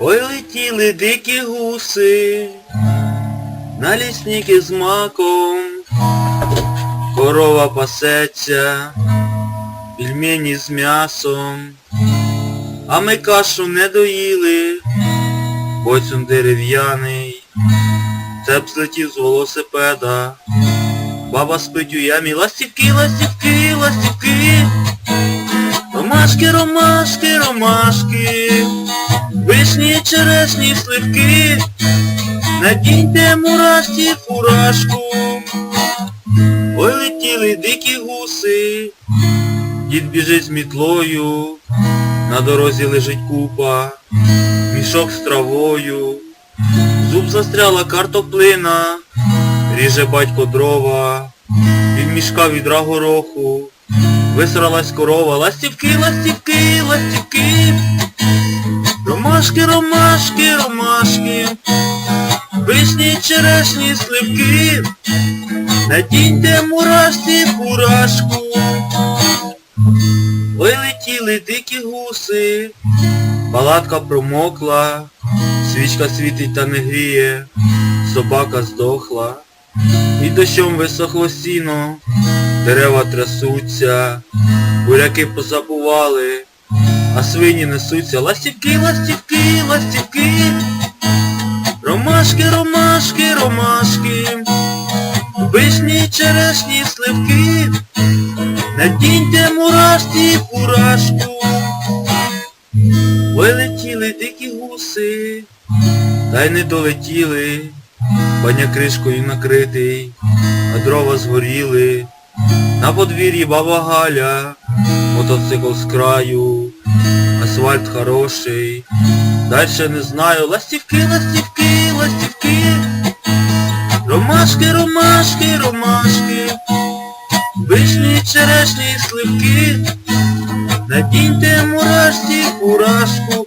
Ой летіли дикі гуси, на лісники з маком, корова пасеться, пельмені з м'ясом, а ми кашу не доїли, боцюн дерев'яний, цеп злетів з велосипеда, баба спить у ямі, ластівки, ластівки, ластівки, ромашки, ромашки, ромашки. Вишні, черешні, сливки, надіньте мурашці фуражку. Ой летіли дикі гуси, дід біжить з мітлою, на дорозі лежить купа, мішок з травою, зуб застряла картоплина, ріже батько дрова, пів мішка відра гороху, висралась корова, ластівки, ластівки, ластівки. Ромашки, ромашки, ромашки, вишні, черешні, сливки, надіньте мурашці фуражку. Ой летіли дикі гуси, палатка промокла, свічка світить та не гріє, собака здохла, і дощом висохло сіно, дерева трясуться, буряки позабували. А свині несуться ластівки, ластівки, ластівки. Ромашки, ромашки, ромашки. Вишні, черешні, сливки. Надіньте мурашці фуражку. Ой летіли дикі гуси, та й не долетіли. Баня кришкою накритий, а дрова згоріли. На подвір'ї баба Галя, мотоцикл з краю, асфальт хороший. Дальше не знаю. Ластівки, ластівки, ластівки. Ромашки, ромашки, ромашки. Вишні, черешні, сливки. Надіньте мурашці фуражку.